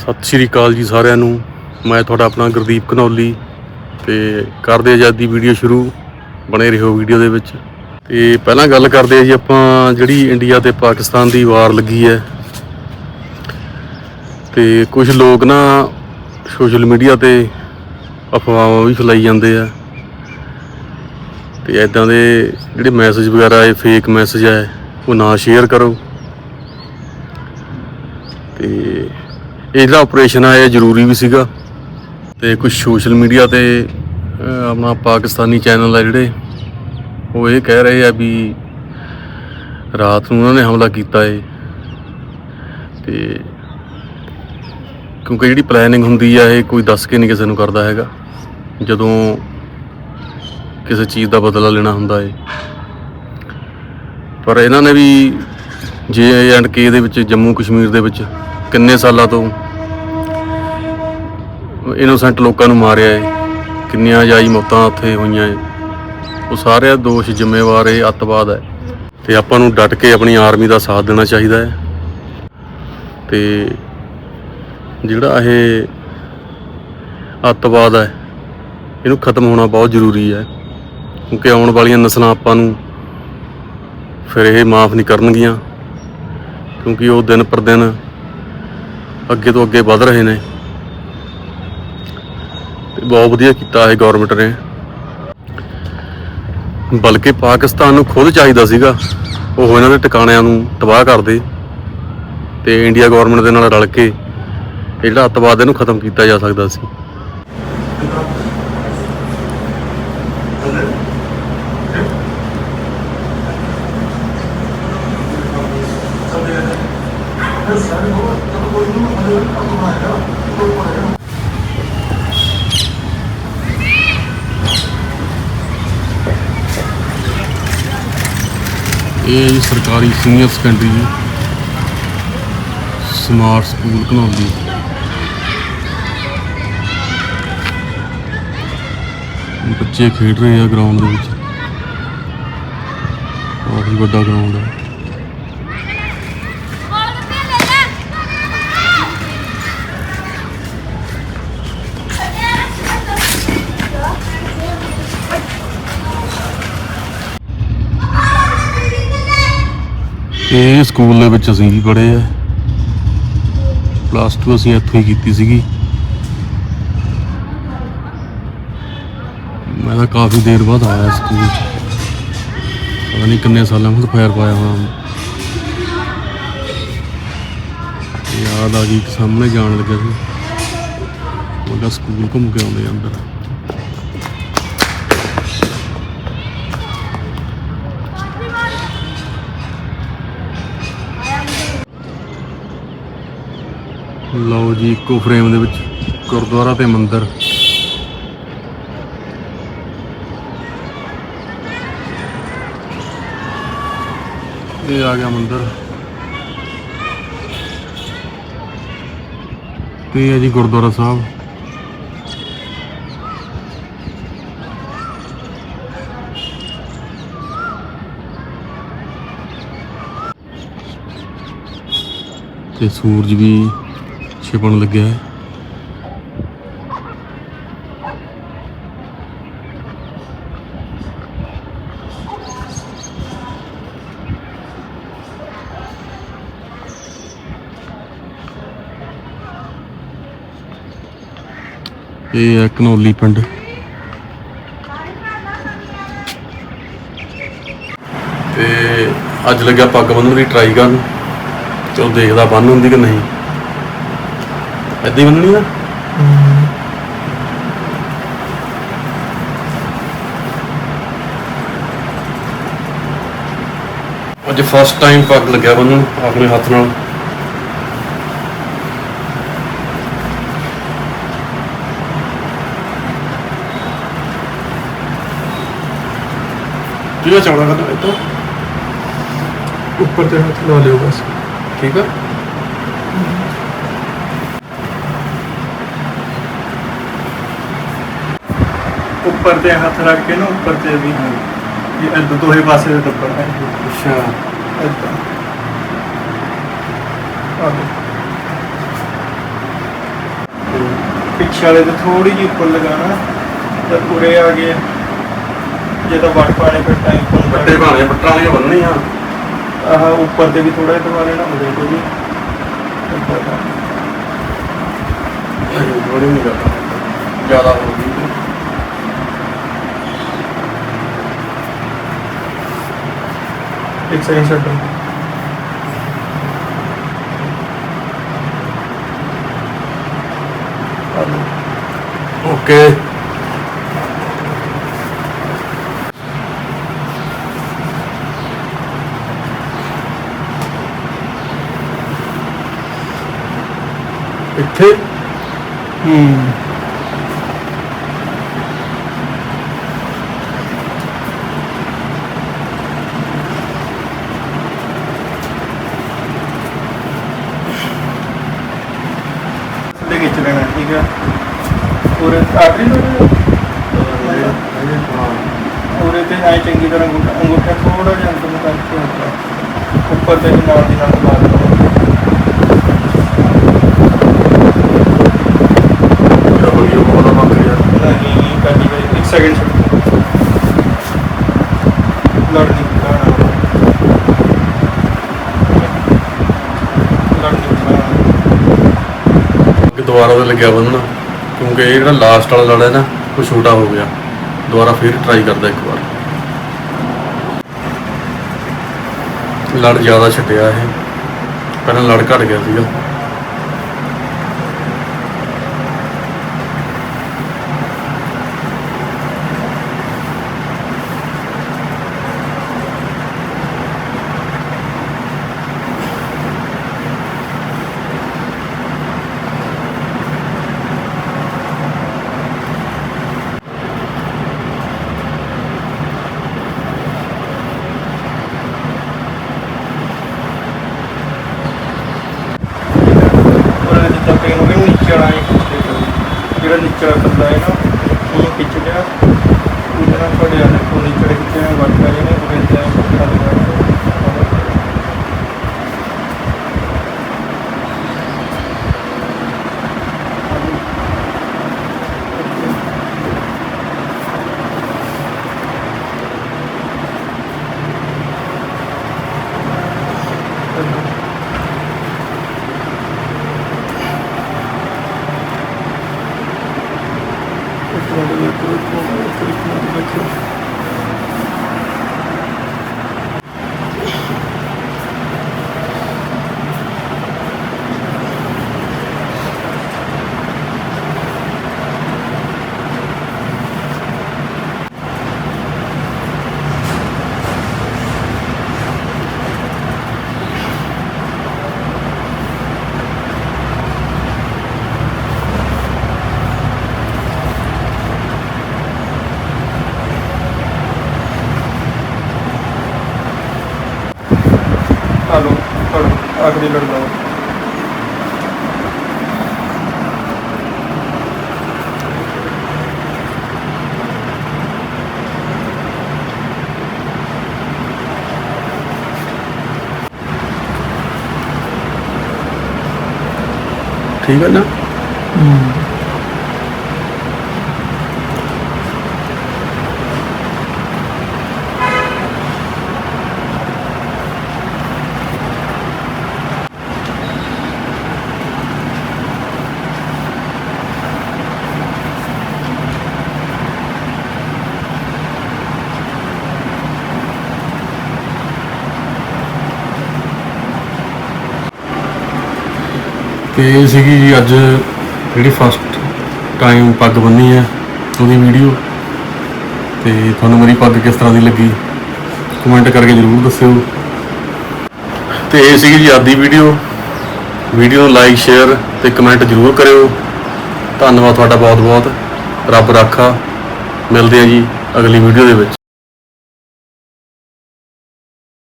ਸਤਿ ਸ਼੍ਰੀ ਅਕਾਲ ਜੀ ਸਾਰਿਆਂ ਨੂੰ। ਮੈਂ ਤੁਹਾਡਾ ਆਪਣਾ ਗੁਰਦੀਪ ਕਨੌਲੀ ਤੇ ਕਰਦੇ ਆਜ਼ਾਦੀ ਵੀਡੀਓ ਸ਼ੁਰੂ, ਬਣੇ ਰਹੋ ਵੀਡੀਓ ਦੇ ਵਿੱਚ। ਤੇ ਪਹਿਲਾਂ ਗੱਲ ਕਰਦੇ ਆ ਜੀ ਆਪਾਂ ਜਿਹੜੀ ਇੰਡੀਆ ਤੇ ਪਾਕਿਸਤਾਨ ਦੀ ਵਾਰ ਲੱਗੀ ਹੈ। ਤੇ ਕੁਝ ਲੋਕ ਨਾ ਸੋਸ਼ਲ ਮੀਡੀਆ ਤੇ ਅਫਵਾਹਾਂ ਵੀ ਫੈਲਾਈ ਜਾਂਦੇ ਆ। ਤੇ ਐਦਾਂ ਦੇ ਜਿਹੜੇ ਮੈਸੇਜ ਵਗੈਰਾ ਇਹ ਫੇਕ ਮੈਸੇਜ ਹੈ ਉਹ ਨਾ ਸ਼ੇਅਰ ਕਰੋ। ਤੇ ਇਹ ਜਿਹੜਾ ਆਪਰੇਸ਼ਨ ਆ ਇਹ ਜ਼ਰੂਰੀ ਵੀ ਸੀਗਾ ਤੇ ਕੁਝ ਸੋਸ਼ਲ ਮੀਡੀਆ ਤੇ ਆਪਣਾ ਪਾਕਿਸਤਾਨੀ ਚੈਨਲ ਆ ਜਿਹੜੇ, ਉਹ ਇਹ ਕਹਿ ਰਹੇ ਆ ਵੀ ਰਾਤ ਨੂੰ ਉਹਨਾਂ ਨੇ ਹਮਲਾ ਕੀਤਾ ਏ। ਤੇ ਕਿਉਂਕਿ ਜਿਹੜੀ ਪਲੈਨਿੰਗ ਹੁੰਦੀ ਆ, ਇਹ ਕੋਈ ਦੱਸ ਕੇ ਨਹੀਂ ਕਿਸੇ ਨੂੰ ਕਰਦਾ ਹੈਗਾ। ਜਦੋਂ ਕਿਸੇ ਚੀਜ਼ ਦਾ ਬਦਲਾ ਲੈਣਾ ਹੁੰਦਾ ਏ। ਪਰ ਇਹਨਾਂ ਨੇ ਵੀ ਜੇ ਐਂਡ ਕੇ ਦੇ ਵਿੱਚ ਜੰਮੂ ਕਸ਼ਮੀਰ ਦੇ ਵਿੱਚ ਕਿੰਨੇ ਸਾਲਾਂ ਤੋਂ ਇਨੋਸੈਂਟ ਲੋਕਾਂ ਨੂੰ ਮਾਰਿਆ ਏ। ਕਿੰਨੀਆਂ ਜਾਈ ਮੌਤਾਂ ਉੱਥੇ ਹੋਈਆਂ ਏ। ਉਹ ਸਾਰਿਆਂ ਦੋਸ਼, ਜ਼ਿੰਮੇਵਾਰ ਇਹ ਅੱਤਵਾਦ ਹੈ। ਤੇ ਆਪਾਂ ਨੂੰ ਡਟ ਕੇ ਆਪਣੀ ਆਰਮੀ ਦਾ ਸਾਥ ਦੇਣਾ ਚਾਹੀਦਾ ਹੈ। ਤੇ ਜਿਹੜਾ ਇਹ ਅੱਤਵਾਦ ਹੈ, ਇਹਨੂੰ ਖਤਮ ਹੋਣਾ ਬਹੁਤ ਜ਼ਰੂਰੀ ਹੈ। ਕਿਉਂਕਿ ਆਉਣ ਵਾਲੀਆਂ ਨਸਲਾਂ ਆਪਾਂ ਨੂੰ ਫਿਰ ਇਹ ਮਾਫ ਨਹੀਂ ਕਰਨਗੀਆਂ। ਕਿਉਂਕਿ ਉਹ ਦਿਨ ਪਰ ਦਿਨ ਅੱਗੇ ਤੋਂ ਅੱਗੇ ਵੱਧ ਰਹੇ ਨੇ। ਬਹੁਤ ਵਧੀਆ ਕੀਤਾ ਹੈ ਗਵਰਨਮੈਂਟ ਨੇ। ਬਲਕਿ ਪਾਕਿਸਤਾਨ ਨੂੰ ਖੁਦ ਚਾਹੀਦਾ ਸੀਗਾ, ਉਹ ਇਹਨਾਂ ਦੇ ਟਿਕਾਣਿਆਂ ਨੂੰ ਤਬਾਹ ਕਰਦੇ ਤੇ ਇੰਡੀਆ ਗਵਰਨਮੈਂਟ ਦੇ ਨਾਲ ਰਲ ਕੇ ਇਹ ਜਿਹੜਾ ਅੱਤਵਾਦ ਇਹਨੂੰ ਖਤਮ ਕੀਤਾ ਜਾ ਸਕਦਾ ਸੀ। ਇਹ ਸਰਕਾਰੀ senior secondary smart school Ghanauli. ਬੱਚੇ ਖੇਡ ਰਹੇ ਆ ਗਰਾਊਂਡ ਦੇ ਵਿੱਚ। ਬਹੁਤ ਹੀ ਵੱਡਾ ਗਰਾਊਂਡ ਹੈ ਇਹ ਸਕੂਲ ਦੇ ਵਿੱਚ ਅਸੀਂ ਵੀ ਪੜ੍ਹੇ ਆ। ਪਲੱਸ 2 ਅਸੀਂ ਇੱਥੋਂ ਹੀ ਕੀਤੀ ਸੀਗੀ। ਮੈਂ ਤਾਂ ਕਾਫੀ ਦੇਰ ਬਾਅਦ ਆਇਆ ਸਕੂਲ। 'ਚ ਪਤਾ ਨਹੀਂ ਕਿੰਨੇ ਸਾਲਾਂ ਬਾਅਦ ਫੇਰ ਪਾਇਆ ਹੋਣਾ ਯਾਦ ਆ ਗਈ ਸਾਹਮਣੇ ਜਾਣ ਲੱਗਿਆ ਸੀ। ਉਹਦਾ ਸਕੂਲ ਘੁੰਮ ਕੇ ਆਉਂਦੇ ਅੰਦਰ। ਲਓ ਜੀ, ਇੱਕੋ ਫਰੇਮ ਦੇ ਵਿੱਚ ਗੁਰਦੁਆਰਾ ਤੇ ਮੰਦਿਰ। ਇਹ ਆ ਗਿਆ ਮੰਦਿਰ। ਤੇ ਹੈ ਜੀ ਗੁਰਦੁਆਰਾ ਸਾਹਿਬ। ਤੇ ਸੂਰਜ ਵੀ ਛਿਪਣ ਲੱਗਿਆ ਹੈ। ਇਹ ਹੈ ਕਨੋਲੀ ਪਿੰਡ। ਤੇ ਅੱਜ ਲੱਗਿਆ ਪੱਗ ਬੰਨ੍ਹਣ ਦੀ ਟਰਾਈ ਕਰਨ, ਤੇ ਉਹ ਦੇਖਦਾ ਬੰਨ ਹੁੰਦੀ ਕਿ ਨਹੀਂ। ਇਦਾਂ ਬੰਨਣੀ ਆ? ਅੱਜ ਫਸਟ ਟਾਈਮ ਪੱਗ ਲੱਗਿਆ ਬੰਨਣ ਆਪਣੇ ਹੱਥ ਨਾਲ। ਕਿਹੜਾ ਚੌੜਾ ਕਰਨਾ ਇਹ ਤੋਂ ਉੱਪਰ ਤੇ ਹੱਥ ਲਾ ਲਿਓ ਬਸ। ਠੀਕ ਆ? ਉੱਪਰ ਤੇ ਹੱਥ ਰੱਖ ਕੇ ਨਾ ਉੱਪਰ ਤੇ ਵੀ ਇਹ ਦੋਹੇ ਪਾਸੇ ਦੇ ਟੱਪੜ ਹੈ ਅੱਛਾ। ਇਦਾਂ ਤੇ ਥੋੜੀ ਜਿਹੀ ਉੱਪਰ ਲਗਾਣਾ ਤਾਂ ਉਰੇ ਆ ਗਏ। ਜੇ ਤਾਂ ਵੱਟ ਪਾਣੇ ਫਿਰ ਟਾਈਮ ਕੋਲ ਵੱਡੇ ਭਾਣੇ ਪੱਟਾਂ ਵਾਲੀਆਂ ਬੰਨਣੀਆਂ। ਆਹ ਉੱਪਰ ਤੇ ਵੀ ਥੋੜਾ ਜਿਹਾ ਦਵਾ ਲੈਣਾ ਹੁੰਦੇ ਕੋਈ। ਜ਼ਿਆਦਾ ਹੋ ਗਈ। ਇੱਕ ਸੈਕਿੰਡ ਛੱਡੋ। ਓਕੇ ਇੱਥੇ? ਹੂੰ ਥੱਲੇ ਖਿੱਚ ਲੈਣਾ ਠੀਕ ਹੈ ਔਰ ਆਖਰੀ ਨੂੰ ਉਹਦੇ ਤੇ ਐ ਚੰਗੀ ਤਰ੍ਹਾਂ ਅੰਗੂਠਾ ਅੰਗੂਠਾ ਥੋੜਾ ਜਿਹਾ ਅੰਦਰ ਨੂੰ ਕਰਕੇ ਹੁੰਦਾ ਉੱਪਰ ਤੇ ਨਾਲ ਦੀ ਨਾਲ ਸੈਕਿੰਡ ਦੁਬਾਰਾ ਤੇ ਲੱਗਿਆ ਬੰਨਣਾ। ਕਿਉਂਕਿ ਇਹ ਜਿਹੜਾ ਲਾਸਟ ਵਾਲਾ ਲੜਾ ਹੈ ਨਾ, ਉਹ ਛੋਟਾ ਹੋ ਗਿਆ। ਦੁਬਾਰਾ ਫੇਰ ਟਰਾਈ ਕਰਦਾ ਇੱਕ ਵਾਰ। ਲੜ ਜ਼ਿਆਦਾ ਛੱਡਿਆ ਇਹ। ਪਹਿਲਾਂ ਲੜ ਘਟ ਗਿਆ ਸੀਗਾ ਉਹਨਾਂ ਜਿੱਦਾਂ ਪੇਨ ਨੀਚੇ ਵਾਲਾ ਹੀ ਜਿਹੜਾ ਨੀਚੇ ਵਾਲਾ ਬੰਦਾ ਹੈ ਨਾ, ਉਹਨੂੰ ਖਿੱਚ ਲਿਆ। ਉਹਦੇ ਨਾਲ ਤੁਹਾਡੇ ਆਲੇ ਨੀਚੇ ਵਾਲੇ ਖਿੱਚਿਆ ਵੱਟ ਪੈ ਜਾਣੇ ਉਹਦੇ ਤੇ ਐਂ ਪੁੱਠਾ ਲਗਾ ਕੇ ਹਲੋ ਫੜੋ ਆਖਰੀ ਲੜ ਲਓ ਠੀਕ ਹੈ ਨਾ? ਤੇ ਇਹ ਸੀਗੀ ਜੀ ਅੱਜ ਜਿਹੜੀ ਫਸਟ ਟਾਈਮ ਪੱਗ ਬੰਨੀ ਹੈ ਉਹਦੀ ਵੀਡੀਓ ਤੇ ਤੁਹਾਨੂੰ ਮੇਰੀ ਪੱਗ ਕਿਸ ਤਰ੍ਹਾਂ ਦੀ ਲੱਗੀ ਕਮੈਂਟ ਕਰਕੇ ਜਰੂਰ ਦੱਸਿਓ। ਤੇ ਇਹ ਸੀਗੀ ਜੀ ਅੱਜ ਦੀ ਵੀਡੀਓ ਵੀਡੀਓ ਨੂੰ ਲਾਈਕ ਸ਼ੇਅਰ ਤੇ ਕਮੈਂਟ ਜਰੂਰ ਕਰਿਓ। ਧੰਨਵਾਦ ਤੁਹਾਡਾ ਬਹੁਤ ਬਹੁਤ ਰੱਬ ਰਾਖਾ। ਮਿਲਦੇ ਆ ਜੀ ਅਗਲੀ ਵੀਡੀਓ ਦੇ ਵਿੱਚ।